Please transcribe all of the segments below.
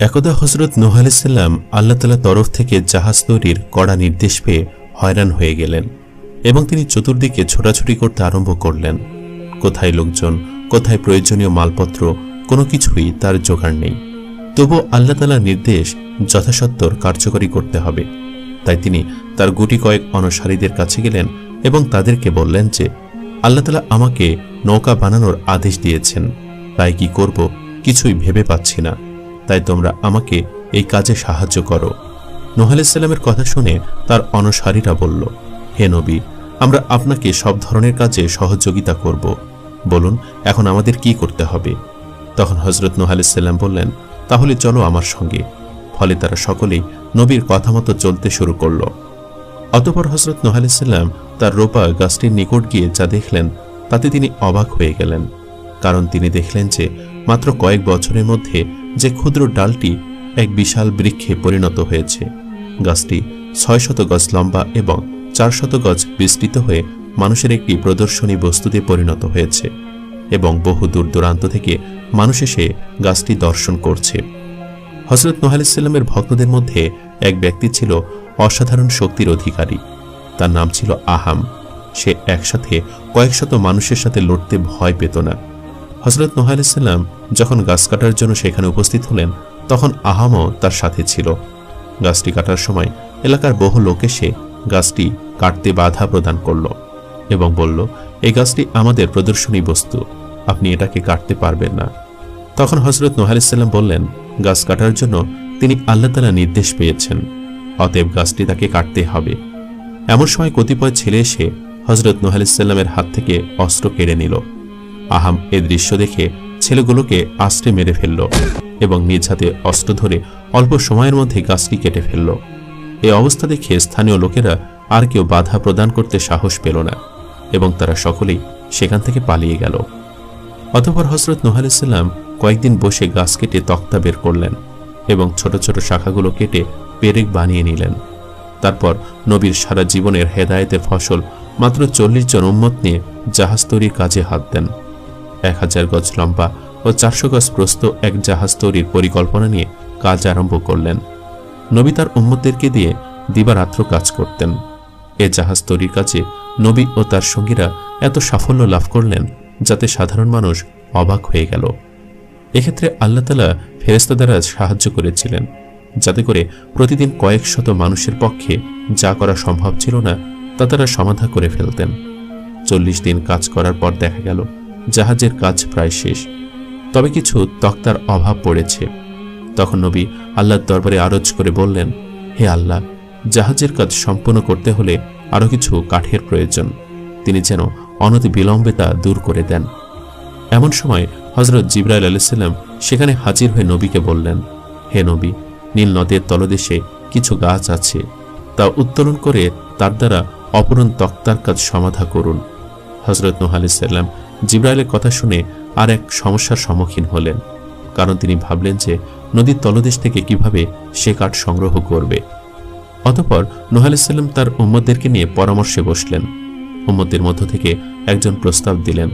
একদা হজরত নোহ আল্লাহ তালা তরফ থেকে জাহাজ তৈরির কড়া নির্দেশ পেয়ে হয়রান হয়ে গেলেন এবং তিনি চতুর্দিকে ছোটাছুটি করতে আরম্ভ করলেন। কোথায় লোকজন, কোথায় প্রয়োজনীয় মালপত্র, কোনো কিছুই তার জোগাড় নেই। তবু আল্লাহ তালার নির্দেশ যথাসত্বর কার্যকরী করতে হবে। তাই তিনি তার গুটি কয়েক অনসারীদের কাছে গেলেন এবং তাদেরকে বললেন যে, আল্লাহ তালা আমাকে নৌকা বানানোর আদেশ দিয়েছেন। তাই কি করব কিছুই ভেবে পাচ্ছি না। তাই তোমরা আমাকে এই কাজে সাহায্য করো। নোহ আলাইসাল্লামের কথা শুনে তার অনসারীরা বলল, হে নবী, আমরা আপনাকে সব ধরনের কাজে সহযোগিতা করব। বলুন, এখন আমাদের কি করতে হবে? তখন হজরত নোহ আলাইসাল্লাম বললেন, তাহলে চলো আমার সঙ্গে। ফলে তারা সকলেই নবীর কথা মতো চলতে শুরু করল। অতপর হজরত নোহ আলাইসাল্লাম তার রোপা গাছটির নিকট গিয়ে যা দেখলেন, তাতে তিনি অবাক হয়ে গেলেন। কারণ তিনি দেখলেন যে মাত্র কয়েক বছরের মধ্যে যে ক্ষুদ্র ডালটি এক বিশাল বৃক্ষে পরিণত হয়েছে। গাছটি ছয় শত গজ লম্বা এবং চার শত গজ বিস্তৃত হয়ে মানুষের একটি প্রদর্শনী বস্তুতে পরিণত হয়েছে এবং বহু দূর দূরান্ত থেকে মানুষ এসে গাছটি দর্শন করছে। হজরত নোহালিসাল্লামের ভক্তদের মধ্যে এক ব্যক্তি ছিল অসাধারণ শক্তির অধিকারী। তার নাম ছিল আহাম। সে একসাথে কয়েকশত মানুষের সাথে লড়তে ভয় পেত না। হজরত নোহ আলাইসাল্লাম যখন গাছ কাটার জন্য সেখানে উপস্থিত হলেন, তখন আহামও তার সাথে ছিল। গাছটি কাটার সময় এলাকার বহু লোক এসে গাছটি কাটতে বাধা প্রদান করল এবং বলল, এই গাছটি আমাদের প্রদর্শনী বস্তু, আপনি এটাকে কাটতে পারবেন না। তখন হজরত নোহ আলাইসাল্লাম বললেন, গাছ কাটার জন্য তিনি আল্লাহ তালা নির্দেশ পেয়েছেন, অতএব গাছটি তাকে কাটতে হবে। এমন সময় কতিপয় ছেলে এসে হজরত নোহ আলাইসাল্লামের হাত থেকে অস্ত্র কেড়ে নিল। আহাম এ দৃশ্য দেখে ছেলেগুলোকে আশ্রে মেরে ফেলল এবং নিজ হাতে অস্ত্র ধরে অল্প সময়ের মধ্যে গাছটি কেটে ফেলল। এই অবস্থা দেখে স্থানীয় লোকেরা আর কেউ বাধা প্রদান করতে সাহস পেল না এবং তারা সকলেই সেখান থেকে পালিয়ে গেল। অতপর হজরত নোহ আলাইসাল্লাম কয়েকদিন বসে গাছ কেটে তক্তা বের করলেন এবং ছোট ছোট শাখাগুলো কেটে পেরেক বানিয়ে নিলেন। তারপর নবীর সারা জীবনের হেদায়েতের ফসল মাত্র চল্লিশ জন উম্মত নিয়ে জাহাজ তৈরির কাজে হাত দেন। এক হাজার গজ লম্বা ও চারশো গজ প্রস্ত এক জাহাজ তৈরির পরিকল্পনা নিয়ে কাজ আরম্ভ করলেন। নবী তার উম্মতদেরকে দিয়ে দিবারাত্র কাজ করতেন। এ জাহাজ তৈরির কাজে নবী ও তার সঙ্গীরা এত সাফল্য লাভ করলেন যাতে সাধারণ মানুষ অবাক হয়ে গেল। এক্ষেত্রে আল্লাহ তালা ফেরেস্তা দ্বারা সাহায্য করেছিলেন, যাতে করে প্রতিদিন কয়েক শত মানুষের পক্ষে যা করা সম্ভব ছিল না তা তারা সমাধা করে ফেলতেন। চল্লিশ দিন কাজ করার পর দেখা গেল জাহাজের কাজ প্রায় শেষ। তবে কিছু তক্তার অভাব পড়েছে। তখন নবী আল্লাহর দরবারে আরজ করে বললেন, হে আল্লাহ, জাহাজের কাজ সম্পূর্ণ করতে হলে আরও কিছু কাঠের প্রয়োজন। তিনি যেন অনতি বিলম্বে তা দূর করে দেন। এমন সময় হজরত জিব্রাইল আলাইসাল্লাম সেখানে হাজির হয়ে নবীকে বললেন, হে নবী, নীল নদের তলদেশে কিছু গাছ আছে। তা উত্তোলন করে তার দ্বারা অপরণ তক্তার কাজ সমাধা করুন। হজরত নোহ আলাইসাল্লাম জিব্রাইলের কথা শুনে আর এক সমস্যার সম্মুখীন হলেন, কারণ তিনি ভাবলেন যে নদীর তলদেশ থেকে কীভাবে সে কাঠ সংগ্রহ করবে। অতপর নোহ আলাইসাল্লাম তার উম্মদদেরকে নিয়ে পরামর্শে বসলেন। উম্মদের মধ্য থেকে একজন প্রস্তাব দিলেন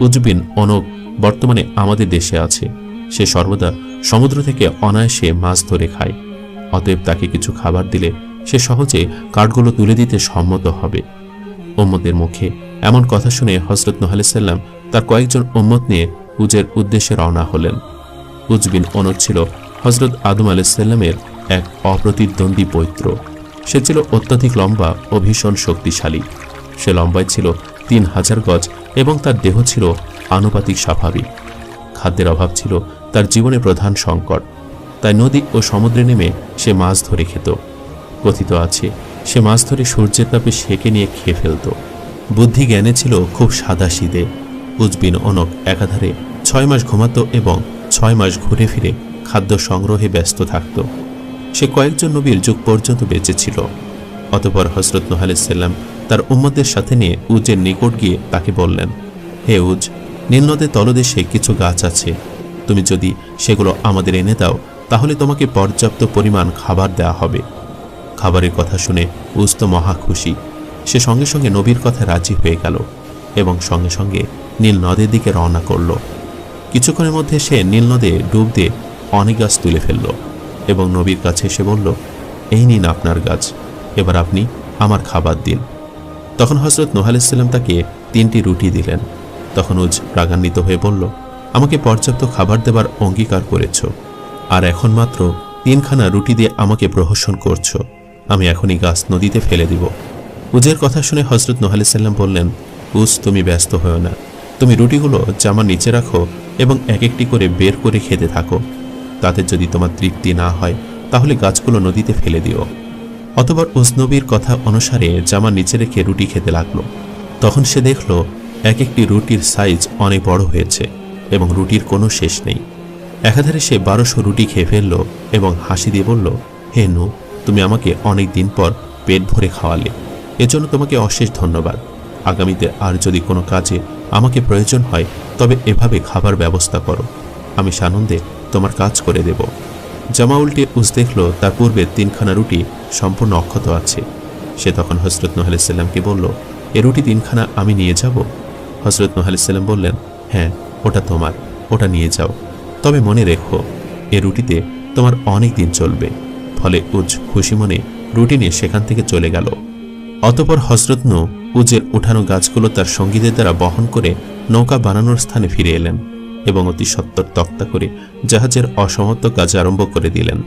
উজবিন অনক বর্তমানে আমাদের দেশে আছে। সে সর্বদা সমুদ্র থেকে অনায়াসে মাছ ধরে খায়। অতএব তাকে কিছু খাবার দিলে সে সহজে কাঠগুলো তুলে দিতে সম্মত হবে। উম্মদের মুখে এমন কথা শুনে হজরত নোহালিসাল্লাম তার কয়েকজন উম্মত নিয়ে উজের উদ্দেশ্যে রওনা হলেন। উজবিন অনর ছিল হজরত আদম আলাইসাল্লামের এক অপ্রতিদ্বন্দ্বী পৈত্র সে ছিল অত্যাধিক লম্বা ও ভীষণ শক্তিশালী। সে লম্বায় ছিল তিন হাজার গজ এবং তার দেহ ছিল আনুপাতিক স্বাভাবিক। খাদ্যের অভাব ছিল তার জীবনে প্রধান সংকট। তাই নদী ও সমুদ্রে নেমে সে মাছ ধরে খেত। কথিত আছে, সে মাছ ধরে সূর্যের তাপে সেকে নিয়ে খেয়ে ফেলত। বুদ্ধি জ্ঞানে ছিল খুব সাদা সিদে উজবিন অনক একাধারে ছয় মাস ঘুমাতো এবং ছয় মাস ঘুরে ফিরে খাদ্য সংগ্রহে ব্যস্ত থাকত। সে কয়েকজন নবীর যুগ পর্যন্ত বেঁচে ছিল। অতপর হজরত নোহালিসাল্লাম তার উম্মদের সাথে নিয়ে উজের নিকট গিয়ে তাকে বললেন, হে উজ নীলনদের তলদেশে কিছু গাছ আছে। তুমি যদি সেগুলো আমাদের এনে দাও, তাহলে তোমাকে পর্যাপ্ত পরিমাণ খাবার দেওয়া হবে। খাবারের কথা শুনে উজ তো মহা খুশি। সে সঙ্গে সঙ্গে নবীর কথা রাজি হয়ে গেল এবং সঙ্গে সঙ্গে নীল নদের দিকে রওনা করল। কিছুক্ষণের মধ্যে সে নীল নদে ডুব দিয়ে অনেক গাছ তুলে ফেলল এবং নবীর কাছে এসে বলল, এই নিন আপনার গাছ, এবার আপনি আমার খাবার দিন। তখন হজরত নোহ আলাইসাল্লাম তাকে তিনটি রুটি দিলেন। তখন উজ রাগান্বিত হয়ে বলল, আমাকে পর্যাপ্ত খাবার দেবার অঙ্গীকার করেছ, আর এখন মাত্র তিনখানা রুটি দিয়ে আমাকে প্রহসন করছ। আমি এখনই গাছ নদীতে ফেলে দিব। উজের কথা শুনে হজরত নোহ আলাইসাল্লাম বললেন উজ তুমি ব্যস্ত হও না। তুমি রুটিগুলো জামার নিচে রাখো এবং এক একটি করে বের করে খেতে থাকো। তাতে যদি তোমার তৃপ্তি না হয়, তাহলে গাছগুলো নদীতে ফেলে দিও। অতবার উজনবীর কথা অনুসারে জামা নিচে রেখে রুটি খেতে লাগল। তখন সে দেখল এক একটি রুটির সাইজ অনেক বড় হয়েছে এবং রুটির কোনো শেষ নেই। একাধারে সে বারোশো রুটি খেয়ে ফেলল এবং হাসি দিয়ে বলল, হে নু তুমি আমাকে অনেক দিন পর পেট ভরে খাওয়ালে। এজন্য তোমাকে অশেষ ধন্যবাদ। আগামীতে আর যদি কোনো কাজে আমাকে প্রয়োজন হয়, তবে এভাবে খাবার ব্যবস্থা করো। আমি সানন্দে তোমার কাজ করে দেব। জামা উল্টে উস দেখল, তার পূর্বে তিনখানা রুটি সম্পূর্ণ অক্ষত আছে। সে তখন হজরত নোহ আলাইসাল্লামকে বলল, এ রুটি তিনখানা আমি নিয়ে যাব? হজরত নোহ আলাইসাল্লাম বললেন হ্যাঁ ওটা তোমার, ওটা নিয়ে যাও। তবে মনে রেখো, এ রুটিতে তোমার অনেক দিন চলবে। ফলে উজ খুশি মনে রুটি নিয়ে সেখান থেকে চলে গেল। অতপর হজরত নু উজের উঠানো গাছগুলো তার সঙ্গীদের দ্বারা বহন করে নৌকা বানানোর স্থানে ফিরে এলেন এবং অতি সত্তর তক্তা করে জাহাজের অসমাপ্ত কাজ আরম্ভ করে দিলেন।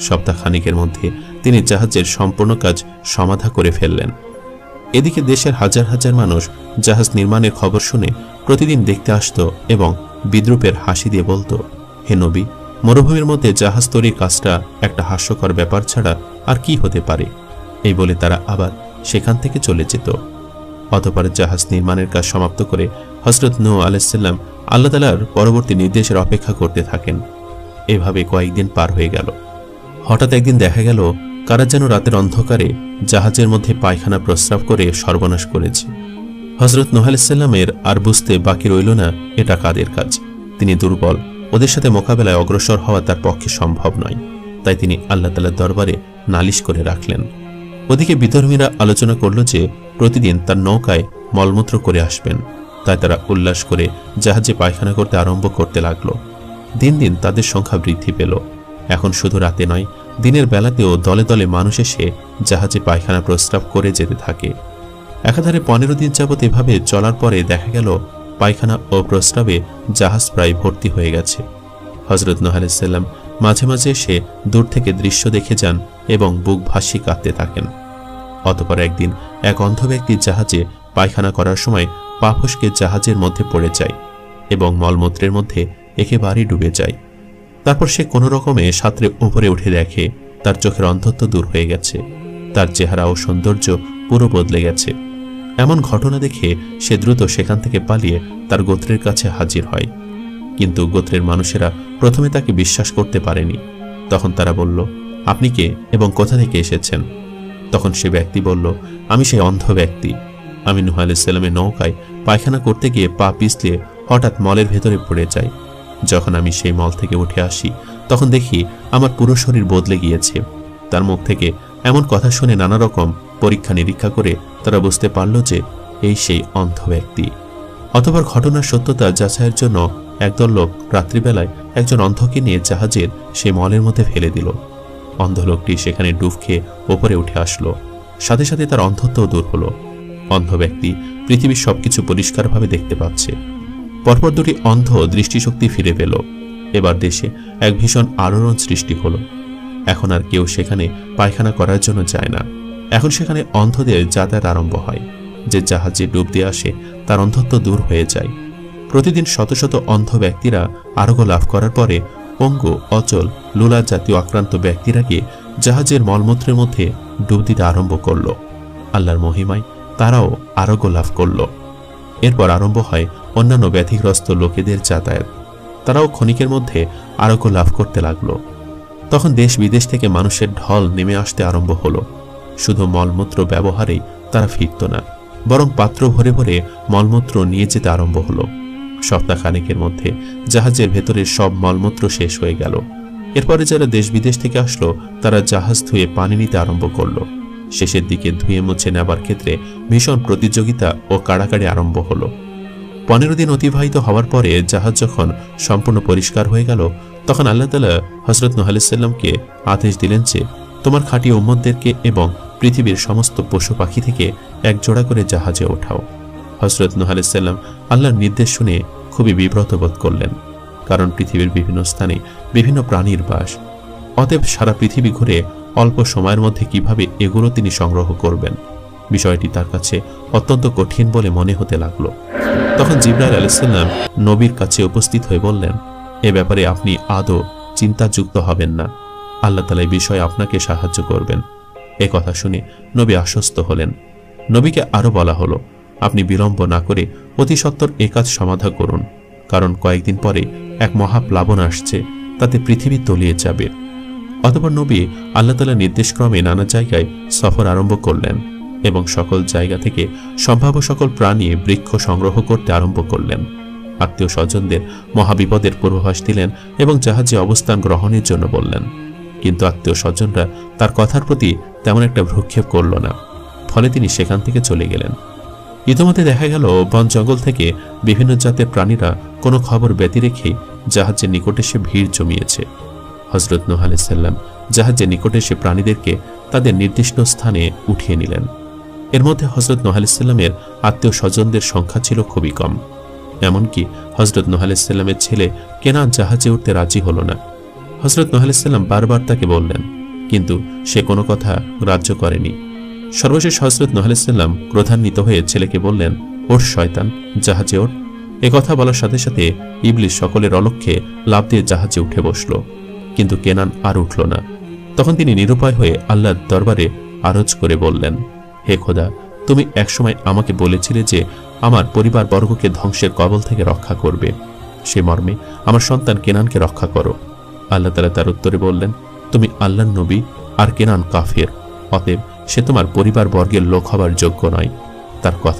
সপ্তাহখানিকের মধ্যে তিনি জাহাজের সম্পূর্ণ কাজ সমাধা করে ফেললেন। এদিকে দেশের হাজার হাজার মানুষ জাহাজ নির্মাণের খবর শুনে প্রতিদিন দেখতে আসত এবং বিদ্রুপের হাসি দিয়ে বলতো, হে নবী, মরুভূমির মধ্যে জাহাজ তৈরির কাজটা একটা হাস্যকর ব্যাপার ছাড়া আর কি হতে পারে? এই বলে তারা আবার সেখান থেকে চলে যেত। অতপর জাহাজ নির্মাণের কাজ সমাপ্ত করে হজরত নৌ আলাইসাল্লাম আল্লাহ তালার পরবর্তী নির্দেশের অপেক্ষা করতে থাকেন। এভাবে কয়েকদিন পার হয়ে গেল। হঠাৎ একদিন দেখা গেল, কারা যেন রাতের অন্ধকারে জাহাজের মধ্যে পায়খানা প্রস্রাব করে সর্বনাশ করেছে। হজরত নোহালামের আর বুঝতে বাকি রইল না, এটা কাদের কাজ? তিনি দুর্বল, ওদের সাথে মোকাবেলায় অগ্রসর হওয়া তার পক্ষে সম্ভব নয়। তাই তিনি আল্লাহ তালার দরবারে নালিশ করে রাখলেন। ওদিকে বিধর্মীরা আলোচনা করল যে প্রতিদিন তার নৌকায় মলমূত্র করে আসবেন। তাই তারা উল্লাস করে জাহাজে পায়খানা করতে আরম্ভ করতে লাগল। দিন দিন তাদের সংখ্যা বৃদ্ধি পেল। এখন শুধু রাতে নয়, দিনের বেলাতেও দলে দলে মানুষ এসে জাহাজে পায়খানা প্রস্রাব করে যেতে থাকে। একাধারে পনেরো দিন যাবৎ এভাবে চলার পরে দেখা গেল, পায়খানা ও প্রস্রাবে জাহাজ প্রায় ভর্তি হয়ে গেছে। হজরত নোহালাম মাঝে মাঝে এসে দূর থেকে দৃশ্য দেখে যান এবং বুক ভাসি কাঁদতে থাকেন। অতপর একদিন এক অন্ধ ব্যক্তি জাহাজে পায়খানা করার সময় পা ফসকে জাহাজের মধ্যে পড়ে যায় এবং মলমূত্রের মধ্যে একেবারেই ডুবে যায়। তারপর সে কোনো রকমে সাঁতরে উপরে উঠে দেখে তার চোখের অন্ধত্ব দূর হয়ে গেছে, তার চেহারা ও সৌন্দর্য পুরো বদলে গেছে। এমন ঘটনা দেখে সে দ্রুত সেখান থেকে পালিয়ে তার গোত্রের কাছে হাজির হয়। কিন্তু গোত্রের মানুষেরা প্রথমে তাকে বিশ্বাস করতে পারেনি। তখন তারা বলল, আপনি কে এবং কোথা থেকে এসেছেন? তখন সে ব্যক্তি বলল, আমি সেই অন্ধ ব্যক্তি। আমি নুহ আলাইসাল্লামের নৌকায় পায়খানা করতে গিয়ে পা পিছলে হঠাৎ মলের ভেতরে পড়ে যাই। যখন আমি সেই মল থেকে উঠে আসি, তখন দেখি আমার পুরো শরীর বদলে গিয়েছে। তার মুখ থেকে এমন কথা শুনে নানা রকম পরীক্ষা নিরীক্ষা করে তারা বুঝতে পারল যে এই সেই অন্ধ ব্যক্তি। অতবার ঘটনার সত্যতা যাচাইয়ের জন্য একদল লোক রাত্রিবেলায় একজন অন্ধকে নিয়ে জাহাজের সেই মলের মধ্যে ফেলে দিল। অন্ধ লোকটি সেখানে ডুব খেয়ে ওপরে উঠে আসলো। সাথে সাথে তার অন্ধত্বও দূর হলো। অন্ধ ব্যক্তি পৃথিবীর সবকিছু পরিষ্কারভাবে দেখতে পাচ্ছে। পরপর দুটি অন্ধ দৃষ্টিশক্তি ফিরে পেল। এবার দেশে এক ভীষণ আলোড়ন সৃষ্টি হলো। এখন আর কেউ সেখানে পায়খানা করার জন্য যায় না। এখন সেখানে অন্ধদের যাতায়াত আরম্ভ হয়। যে জাহাজে ডুব দিয়ে আসে, তার অন্ধত্ব দূর হয়ে যায়। প্রতিদিন শত শত অন্ধ ব্যক্তিরা আরোগ্য লাভ করার পরে পঙ্গু, অচল লুলা জাতীয় আক্রান্ত ব্যক্তিরা গিয়ে জাহাজের মলমূত্রের মধ্যে ডুব দিতে আরম্ভ করল। আল্লাহর মহিমায় তারাও আরোগ্য লাভ করল। এরপর আরম্ভ হয় অন্যান্য ব্যাধিগ্রস্ত লোকেদের যাতায়াত। তারাও ক্ষণিকের মধ্যে আরোগ্য লাভ করতে লাগল। তখন দেশ বিদেশ থেকে মানুষের ঢল নেমে আসতে আরম্ভ হলো। শুধু মলমূত্র ব্যবহারেই তারা ফিরত না, বরং পাত্র ভরে ভরে মলমূত্র নিয়ে যেতে আরম্ভ হলো। সপ্তাহখানেকের মধ্যে জাহাজের ভেতরের সব মলমূত্র শেষ হয়ে গেল। এরপরে যারা দেশ বিদেশ থেকে আসলো, তারা জাহাজ ধুয়ে পানি নিতে আরম্ভ করল। শেষের দিকে ধুয়ে মুছে নেবার ক্ষেত্রে ভীষণ প্রতিযোগিতা ও কাড়াকাড়ি আরম্ভ হলো। পনেরো দিন অতিবাহিত হওয়ার পরে জাহাজ যখন সম্পূর্ণ পরিষ্কার হয়ে গেল, তখন আল্লাহ তালা হজরত নোহালিসাল্লামকে আদেশ দিলেন যে, তোমার খাঁটি উম্মদদেরকে এবং পৃথিবীর সমস্ত পশু পাখি থেকে এক জোড়া করে জাহাজে ওঠাও। হজরত নোহালিসাল্লাম আল্লাহর নির্দেশ শুনে খুবই বিব্রত বোধ করলেন, কারণ পৃথিবীর বিভিন্ন স্থানে বিভিন্ন প্রাণীর বাস। অতএব সারা পৃথিবী ঘুরে অল্প সময়ের মধ্যে কীভাবে এগুলো তিনি সংগ্রহ করবেন? বিষয়টি তার কাছে অত্যন্ত কঠিন বলে মনে হতে লাগল। তখন জিব্রাইল আলাইসাল্লাম নবীর কাছে উপস্থিত হয়ে বললেন, এ ব্যাপারে আপনি আদৌ চিন্তাযুক্ত হবেন না। আল্লাহ তালা এই বিষয়ে আপনাকে সাহায্য করবেন। এ কথা শুনে নবী আশ্বস্ত হলেন। নবীকে আরও বলা হলো আপনি বিলম্ব না করে অতি সত্বর এ কাজ সমাধা করুন, কারণ কয়েকদিন পরে এক মহাপ্লাবন আসছে, তাতে পৃথিবী তলিয়ে যাবে। অতপর নবী আল্লাহ তালা নির্দেশক্রমে নানা জায়গায় সফর আরম্ভ করলেন এবং সকল জায়গা থেকে সম্ভাব্য সকল প্রাণী বৃক্ষ সংগ্রহ করতে আরম্ভ করলেন। আত্মীয় স্বজনদের মহাবিপদের পূর্বাভাস দিলেন এবং জাহাজে অবস্থান গ্রহণের জন্য বললেন। কিন্তু আত্মীয় স্বজনরা তার কথার প্রতি তেমন একটা ভ্রুক্ষেপ করল না। ফলে তিনি সেখান থেকে চলে গেলেন। ইতিমধ্যে দেখা গেল, বন জঙ্গল থেকে বিভিন্ন জাতের প্রাণীরা কোনো খবর ব্যতি রেখে জাহাজের নিকটে সে ভিড় জমিয়েছে। হজরত নোহ আলাইসাল্লাম জাহাজের নিকটে সে প্রাণীদেরকে তাদের নির্দিষ্ট স্থানে উঠিয়ে নিলেন। এর মধ্যে হজরত নোহ আলাইসাল্লামের আত্মীয় স্বজনদের সংখ্যা ছিল খুবই কম। এমনকি হজরত নোহ আলাইসাল্লামের ছেলে কেনা জাহাজে উঠতে রাজি হল না। হজরত নোহ আলাইসাল্লাম বারবার তাকে বললেন, কিন্তু সে কোনো কথা গ্রাহ্য করেনি। সর্বশেষ হজরত নোহ আলাইসাল্লাম ক্রোধান্বিত হয়ে ছেলেকে বললেন, ওর শয়তান, জাহাজে ওর কথা বলার সাথে সাথে ইবলিশ সকলের অলক্ষ্যে লাভ দিয়ে জাহাজে উঠে বসল। কিন্তু কেনান আর উঠল না। তখন তিনি নিরুপায় হয়ে আল্লাহর দরবারে আরজ করে বললেন, হে খোদা, তুমি একসময় আমাকে বলেছিলে যে আমার পরিবার বর্গকে ধ্বংসের কবল থেকে রক্ষা করবে। সে মর্মে আমার সন্তান কেনানকে রক্ষা করো। আল্লাহ তালা তার উত্তরে বললেন, তুমি আল্লাহর নবী আর কেনান কাফের। অতএব সে তোমার পরিবার বর্গের লোক হবার যোগ্য নয়। তার কথা